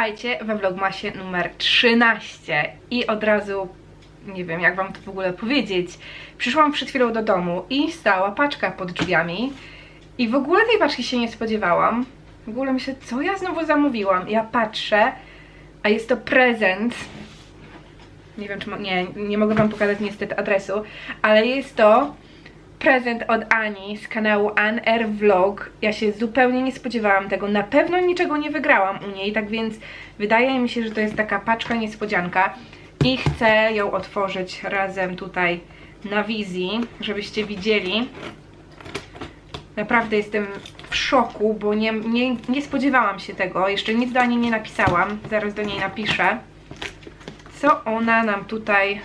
Witajcie we vlogmasie numer 13 i od razu nie wiem jak wam to w ogóle powiedzieć. Przyszłam przed chwilą do domu i stała paczka pod drzwiami i w ogóle tej paczki się nie spodziewałam. W ogóle myślę, co ja znowu zamówiłam. Ja patrzę, a jest to prezent. Nie wiem, czy nie, nie mogę wam pokazać niestety adresu, ale jest to prezent od Ani z kanału An Air Vlog. Ja się zupełnie nie spodziewałam tego. Na pewno niczego nie wygrałam u niej, tak więc wydaje mi się, że to jest taka paczka niespodzianka i chcę ją otworzyć razem tutaj na wizji, żebyście widzieli. Naprawdę jestem w szoku, bo nie, nie, nie spodziewałam się tego. Jeszcze nic do Ani nie napisałam. Zaraz do niej napiszę. Co ona nam tutaj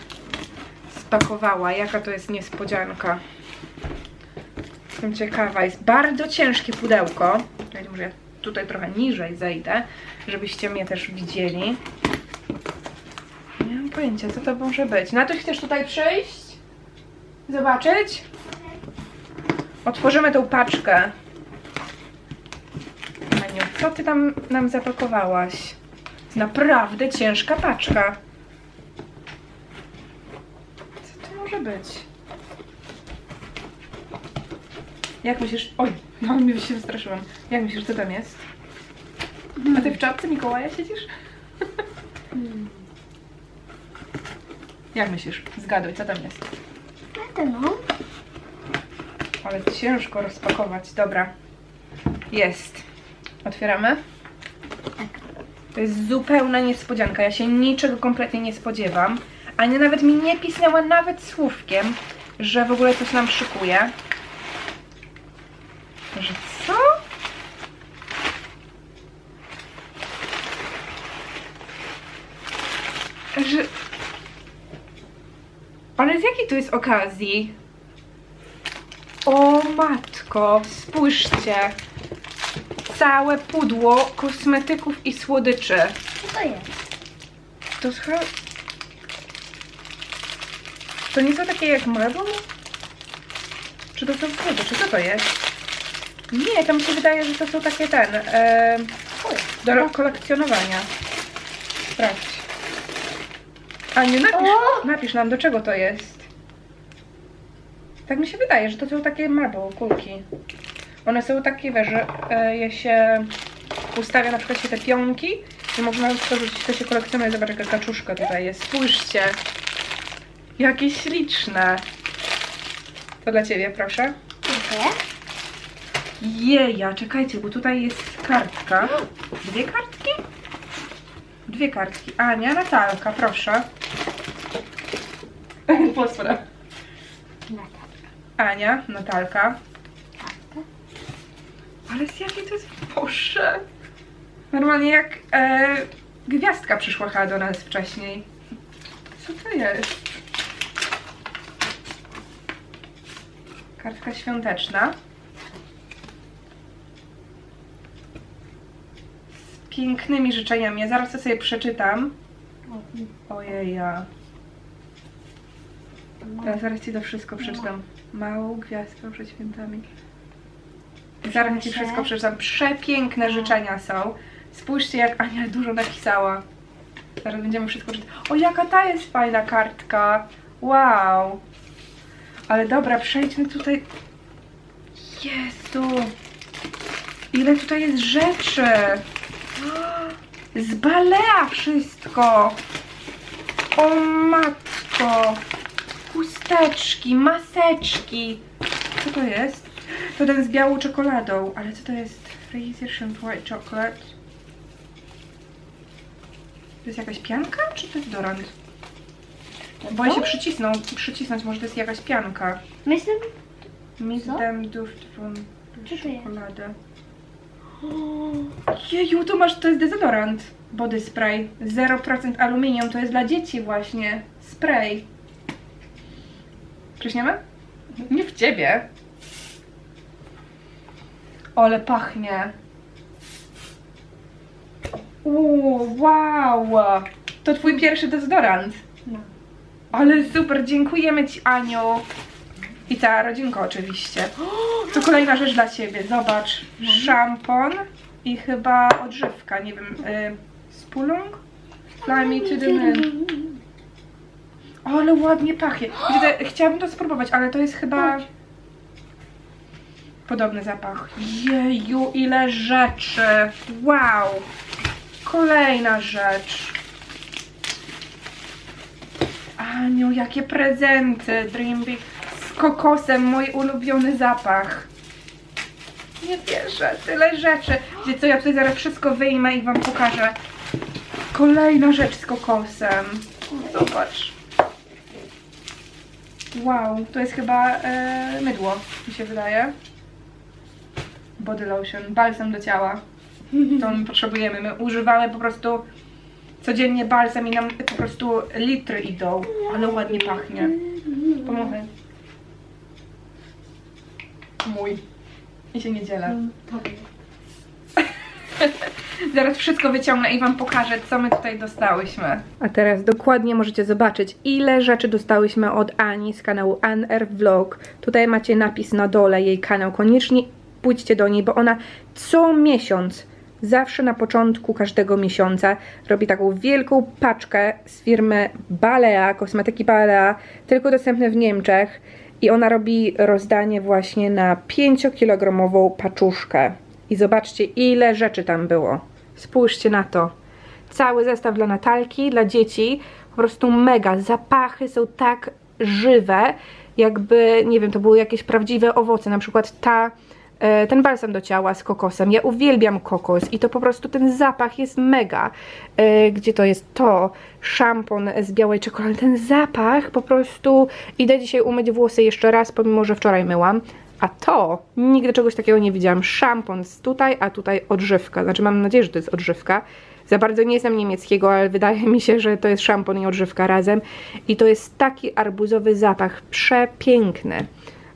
spakowała? Jaka to jest niespodzianka? Jestem ciekawa. Jest bardzo ciężkie pudełko. Czekajcie, może ja tutaj trochę niżej zejdę, żebyście mnie też widzieli. Nie mam pojęcia, co to może być. Na to chcesz tutaj przyjść? Zobaczyć? Otworzymy tą paczkę. Maniu, co ty tam nam zapakowałaś? Naprawdę ciężka paczka. Co to może być? Jak myślisz? Oj, no mi się wystraszyłam. Jak myślisz, co tam jest? A ty w czapce Mikołaja siedzisz? Jak myślisz? Zgaduj, co tam jest? No, Ale ciężko rozpakować. Dobra. Jest. Otwieramy? To jest zupełna niespodzianka. Ja się niczego kompletnie nie spodziewam. Ania nawet mi nie pisnęła nawet słówkiem, że w ogóle coś nam szykuje. Że co? Że... Ale z jakiej to jest okazji? O matko, spójrzcie. Całe pudło kosmetyków i słodyczy. co to jest? To chyba... To nie są takie jak Marble? Czy to są słodycze? Co to jest? Nie, to mi się wydaje, że to są takie ten... E, do kolekcjonowania. Sprawdź. Aniu, napisz, O! napisz nam, do czego to jest. Tak mi się wydaje, że to są takie marble kulki. One są takie, wiesz, że e, je się ustawia na przykład się te pionki i można stworzyć, to się kolekcjonuje. Zobacz, jaka kaczuszka tutaj jest. Spójrzcie. Jakie śliczne. To dla Ciebie, proszę. Dziękuję. Jeja, czekajcie, bo tutaj jest kartka. Dwie kartki? Dwie kartki. Ania, Natalka, proszę. Postra. Ania, Natalka. Ale z jakiej to jest Boże. Normalnie jak e, gwiazdka przyszła chyba do nas wcześniej. Co to jest? Kartka świąteczna. Z pięknymi życzeniami. Ja zaraz to sobie przeczytam. Ojeja. Ja zaraz ci to wszystko przeczytam. Małą gwiazdkę przed świętami. Zaraz ci wszystko przeczytam. Przepiękne życzenia są. Spójrzcie, jak Ania dużo napisała. Zaraz będziemy wszystko czytać. O, jaka ta jest fajna kartka. Wow. Ale dobra, przejdźmy tutaj. Jezu. Ile tutaj jest rzeczy. Z balea wszystko. O matko. Chusteczki, maseczki. Co to jest? To ten z białą czekoladą. Ale co to jest? Fraser White Chocolate. To jest jakaś pianka, czy to jest dorant? Bo się przycisnął, przycisnąć, może to jest jakaś pianka. Myślę, Mit Co? dem Duft von Co to jest? Schokolade. Jeju, to masz, to jest dezodorant. Body spray. 0% aluminium, to jest dla dzieci właśnie. Spray. Przyśniemy? Nie w ciebie. Ale pachnie. Uuu, wow. To twój pierwszy dezodorant. no. Ale super, dziękujemy Ci Aniu. I cała rodzinka oczywiście. To kolejna rzecz dla Ciebie, zobacz. Szampon i chyba odżywka, nie wiem, y, Spulong? Fly me to the moon. Ale ładnie pachnie. Wiecie, Chciałabym to spróbować, ale to jest chyba... Podobny zapach. Jeju, ile rzeczy. Wow. Kolejna rzecz. Aniu, jakie prezenty. Dream Big z kokosem, mój ulubiony zapach. Nie wierzę, tyle rzeczy. Wiecie co, ja tutaj zaraz wszystko wyjmę i wam pokażę. Kolejna rzecz z kokosem. Zobacz. Wow, to jest chyba e, mydło, mi się wydaje. Body lotion, balsam do ciała. To my potrzebujemy. My używamy po prostu codziennie balsam i nam po prostu litry idą. Ale ładnie pachnie. Pomogę. Mój. I się nie dzielę. Zaraz wszystko wyciągnę i Wam pokażę, co my tutaj dostałyśmy. A teraz dokładnie możecie zobaczyć, ile rzeczy dostałyśmy od Ani z kanału Anr Vlog. Tutaj macie napis na dole jej kanał. Koniecznie pójdźcie do niej, bo ona co miesiąc, zawsze na początku każdego miesiąca robi taką wielką paczkę z firmy Balea, kosmetyki Balea, tylko dostępne w Niemczech. I ona robi rozdanie właśnie na 5-kilogramową paczuszkę. I zobaczcie, ile rzeczy tam było. Spójrzcie na to. Cały zestaw dla Natalki, dla dzieci. Po prostu mega. Zapachy są tak żywe, jakby, nie wiem, to były jakieś prawdziwe owoce. Na przykład ta, e, ten balsam do ciała z kokosem. Ja uwielbiam kokos i to po prostu ten zapach jest mega. E, Gdzie to jest to? Szampon z białej czekolady. Ten zapach po prostu... Idę dzisiaj umyć włosy jeszcze raz, pomimo, że wczoraj myłam. A to nigdy czegoś takiego nie widziałam. Szampon z tutaj, a tutaj odżywka. Znaczy mam nadzieję, że to jest odżywka. Za bardzo nie znam niemieckiego, ale wydaje mi się, że to jest szampon i odżywka razem. I to jest taki arbuzowy zapach. Przepiękny.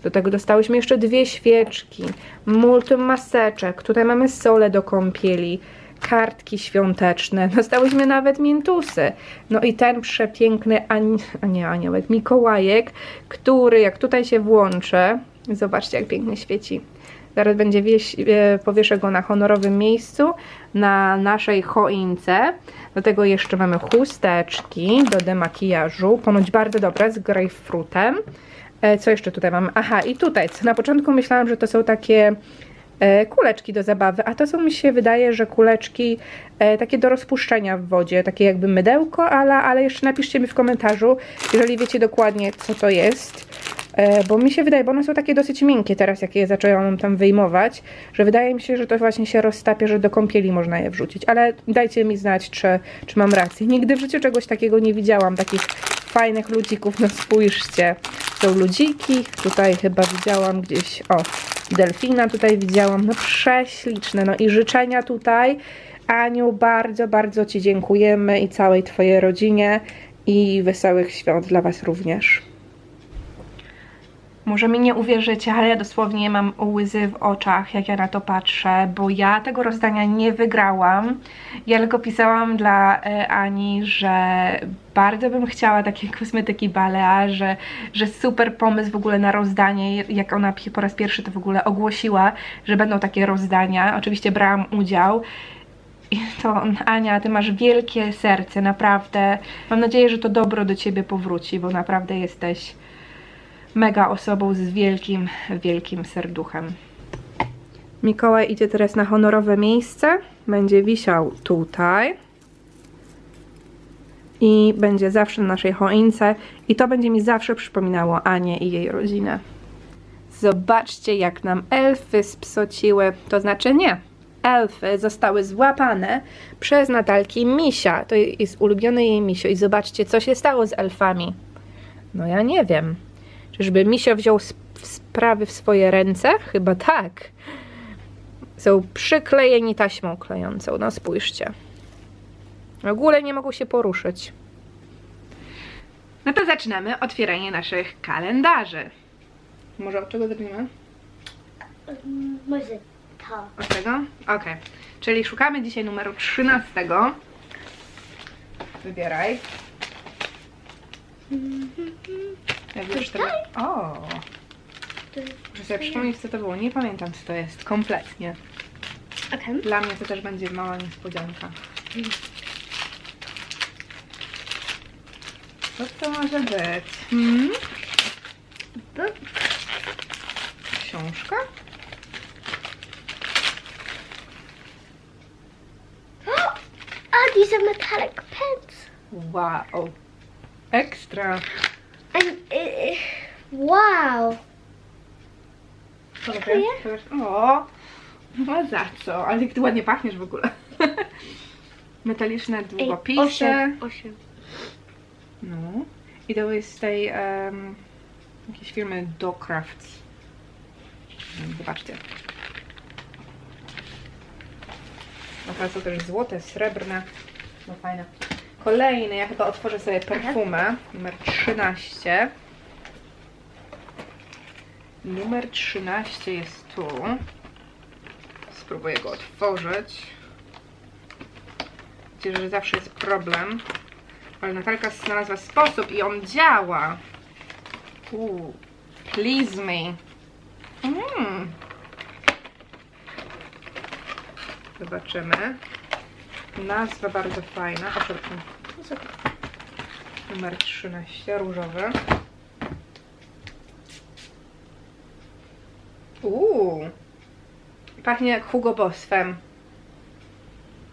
Do tego dostałyśmy jeszcze dwie świeczki, multum maseczek. Tutaj mamy sole do kąpieli, kartki świąteczne. Dostałyśmy nawet mintusy. No i ten przepiękny, ani, a nie aniołek, Mikołajek, który jak tutaj się włączy, zobaczcie jak pięknie świeci. Zaraz będzie e, powieszę go na honorowym miejscu, na naszej choince. Do tego jeszcze mamy chusteczki do demakijażu, ponoć bardzo dobre, z grejpfrutem. E, Co jeszcze tutaj mam? Aha, i tutaj, na początku myślałam, że to są takie e, kuleczki do zabawy, a to są mi się wydaje, że kuleczki takie do rozpuszczenia w wodzie, takie jakby mydełko, ale, ale jeszcze napiszcie mi w komentarzu, jeżeli wiecie dokładnie co to jest, bo mi się wydaje, bo one są takie dosyć miękkie teraz, jak je zaczęłam tam wyjmować, że wydaje mi się, że to właśnie się roztapia, że do kąpieli można je wrzucić, ale dajcie mi znać, czy, czy mam rację. Nigdy w życiu czegoś takiego nie widziałam, takich fajnych ludzików, no spójrzcie. Są ludziki, tutaj chyba widziałam gdzieś, o, delfina tutaj widziałam, no prześliczne, no i życzenia tutaj. Aniu, bardzo, bardzo Ci dziękujemy i całej Twojej rodzinie i wesołych świąt dla Was również. Może mi nie uwierzycie, ale ja dosłownie mam łzy w oczach, jak ja na to patrzę, bo ja tego rozdania nie wygrałam. Ja tylko pisałam dla e, Ani, że bardzo bym chciała takie kosmetyki Balea, że, że super pomysł w ogóle na rozdanie, jak ona po raz pierwszy to w ogóle ogłosiła, że będą takie rozdania. Oczywiście brałam udział. I to Ania, ty masz wielkie serce, naprawdę. Mam nadzieję, że to dobro do ciebie powróci, bo naprawdę jesteś mega osobą z wielkim, wielkim serduchem. Mikołaj idzie teraz na honorowe miejsce. Będzie wisiał tutaj. I będzie zawsze na naszej choince. I to będzie mi zawsze przypominało Anię i jej rodzinę. Zobaczcie, jak nam elfy spsociły. To znaczy nie. Elfy zostały złapane przez Natalki Misia. To jest ulubiony jej misio. I zobaczcie, co się stało z elfami. No ja nie wiem. Czyżby Misio wziął sp- sprawy w swoje ręce? Chyba tak. Są przyklejeni taśmą klejącą. No spójrzcie. W ogóle nie mogą się poruszyć. No to zaczynamy otwieranie naszych kalendarzy. Może od czego zaczniemy? Może to. Od tego? Okej. Czyli szukamy dzisiaj numeru 13. Wybieraj. Ja wiesz, to... O! Muszę sobie przypomnieć, co to było. Nie pamiętam, co to jest kompletnie. Okay. Dla mnie to też będzie mała niespodzianka. Co to może być? Hmm? Książka? Oh, these are metallic pens. Wow. Ekstra. And uh, wow. Co to Dziękuję. O, no za co? Ale jak ty ładnie pachniesz w ogóle. Metaliczne Ej, długopisy. osiem, osiem. No. I to jest z tej em, jakiejś firmy Docrafts. Mm, Zobaczcie. No teraz są też złote, srebrne. No fajne. Kolejny, ja chyba otworzę sobie perfumę. Numer 13. Numer 13 jest tu. Spróbuję go otworzyć. Wiecie, że zawsze jest problem. Ale Natalka znalazła sposób i on działa. Uuu, please me. Mm. Zobaczymy. Nazwa bardzo fajna. O, przepraszam. Numer 13, różowy. Uuu. Pachnie jak Hugo Boss Femme.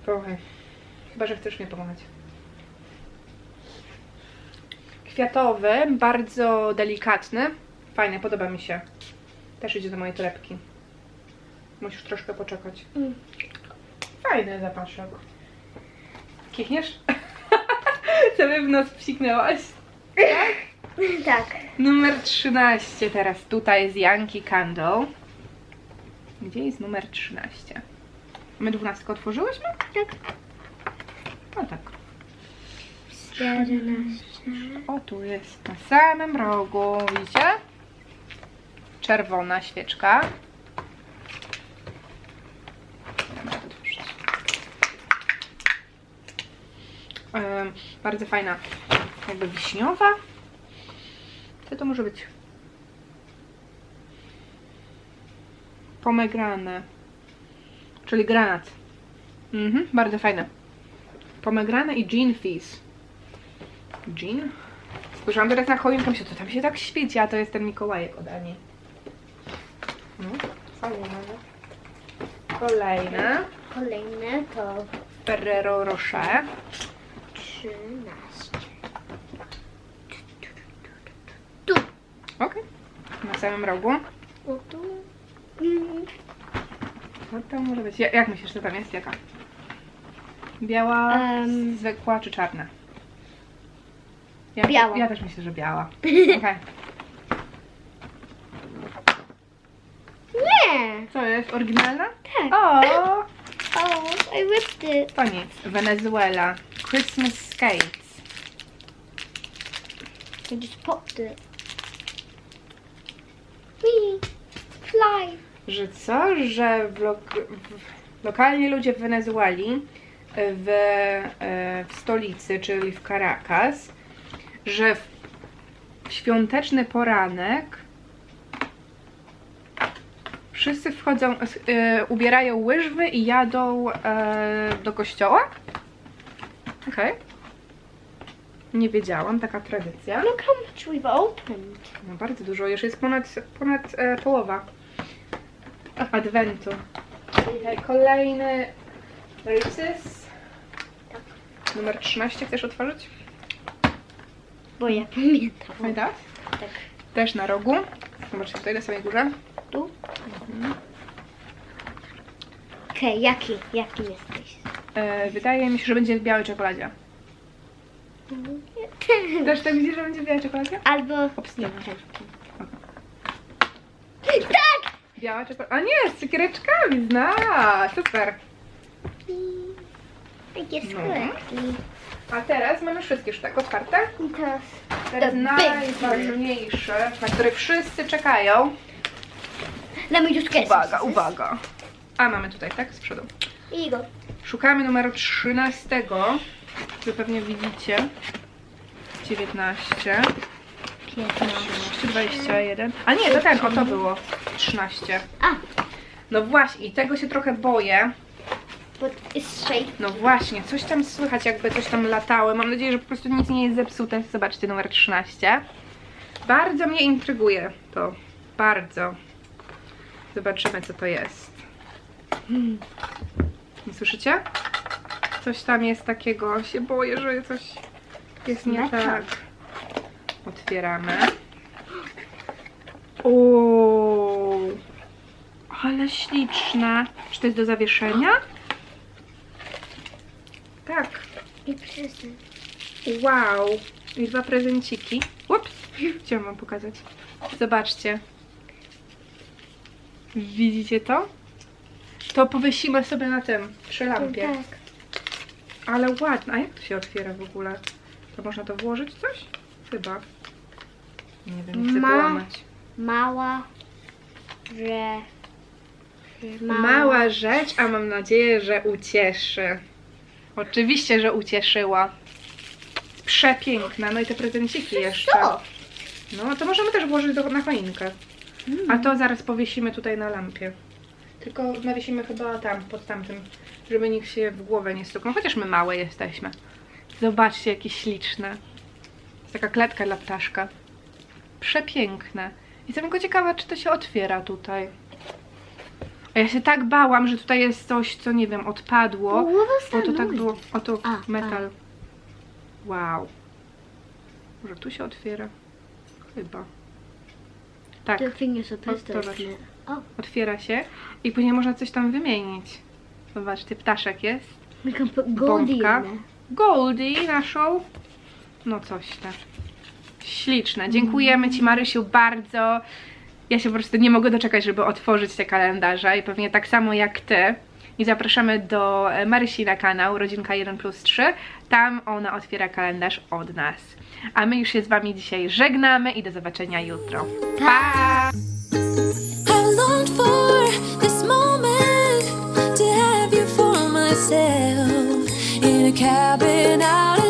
Trochę. Chyba, że chcesz mi pomagać. Kwiatowy, bardzo delikatny. Fajny, podoba mi się. Też idzie do mojej torebki. Musisz troszkę poczekać. Mm. Fajny zapaszek. Kichniesz? Sobie w nos psiknęłaś. Tak. Numer 13 teraz tutaj z Yankee Candle. Gdzie jest numer 13? My 12 otworzyłyśmy? Tak. No tak. Czternaście. O, tu jest na samym rogu, widzicie? Czerwona świeczka. Dobra, otworzyć. Em, bardzo fajna, jakby wiśniowa. Co to może być? Pomegrane. Czyli granat. Mhm, bardzo fajne. Pomegrane i gin fizz. Jean? Spojrzałam teraz na choinkę, myślę, co tam się tak świeci, a to jest ten Mikołajek od Ani. No, fajnie mamy. Kolejne. Kolejne to Ferrero Rocher. Trzynaście. Okej. Na samym rogu. O tu. Mm, Co to może być? Ja- Jak myślisz, co tam jest? Jaka? Biała, Em. zwykła czy czarna? Ja, Biała. Ja też myślę, że biała. Okej. Nie. Co jest? Oryginalna? Tak. O! Oh, I ripped it. To nic. Wenezuela. Christmas Skates. I just popped it. Wee. Fly. Że co? Że w lok w lokalni ludzie w Wenezueli, w, e, w stolicy, czyli w Caracas, że w, świąteczny poranek wszyscy wchodzą, e, ubierają łyżwy i jadą e, do kościoła? Okej. Nie wiedziałam, taka tradycja. Look how much we've opened. No bardzo dużo, już jest ponad, ponad e, połowa adwentu. Tutaj kolejny Reese's. Numer 13 chcesz otworzyć? Bo ja pamiętam. Pamiętasz? Tak. Też na rogu. Zobaczcie tutaj na samej górze. Tu? Okej, jaki? Jaki jesteś? E, wydaje mi się, że będzie w białej czekoladzie. Też tak widzisz, że będzie w białej czekoladzie? Albo... Obstawiam. Tak! Biała czekolada. A nie, z cukiereczkami, zna. Super. Takie No. skórki. A teraz mamy wszystkie już tak otwarte. I teraz... Teraz najważniejsze, na które wszyscy czekają. Uwaga, uwaga. A mamy tutaj, tak? Z przodu. Go. Szukamy numeru 13. Wy pewnie widzicie. 19, 13, 21. A nie, to ten, o to było. 13. A, No właśnie, i tego się trochę boję. No właśnie, coś tam słychać, jakby coś tam latało. Mam nadzieję, że po prostu nic nie jest zepsute. Zobaczcie, numer 13. Bardzo mnie intryguje to. Bardzo. Zobaczymy, co to jest. Nie Słyszycie? Coś tam jest takiego. Się boję, że coś jest nie tak. Otwieramy. O, ale śliczne. Czy to jest do zawieszenia? Tak. I przestań. Wow. I dwa prezenciki. Ups. Chciałam wam pokazać. Zobaczcie. Widzicie to? To powiesimy sobie na tym, przy lampie. Tak. Ale ładne. A jak to się otwiera w ogóle? To można to włożyć coś? Chyba. Nie wiem, nie chcę Ma- połamać. Mała, że... że Mała rzecz, a mam nadzieję, że ucieszy. Oczywiście, że ucieszyła. Przepiękna. No i te prezenciki jeszcze. Co? No to możemy też włożyć do, na choinkę. A to zaraz powiesimy tutaj na lampie. Tylko nawiesimy chyba tam, pod tamtym, żeby nikt się w głowę nie stuknął. Chociaż my małe jesteśmy. Zobaczcie, jakie śliczne. Jest taka kletka dla ptaszka. Przepiękne. Jestem tylko ciekawa, czy to się otwiera tutaj. A ja się tak bałam, że tutaj jest coś, co nie wiem, odpadło. Bo to tak było. Oto metal. Wow. Może tu się otwiera? Chyba. Tak, are supposed to Otworzyć. Otwiera się i później można coś tam wymienić. Zobaczcie, ptaszek jest. we can put Goldie in Bombka. there. Goldie naszą. No coś tam. Śliczne. Dziękujemy Ci Marysiu bardzo. Ja się po prostu nie mogę doczekać, żeby otworzyć te kalendarze i pewnie tak samo jak Ty. I zapraszamy do e, Marysi na kanał Rodzinka 1 plus 3. Tam ona otwiera kalendarz od nas. A my już się z Wami dzisiaj żegnamy i do zobaczenia jutro. Pa! myself in a cabin out. Of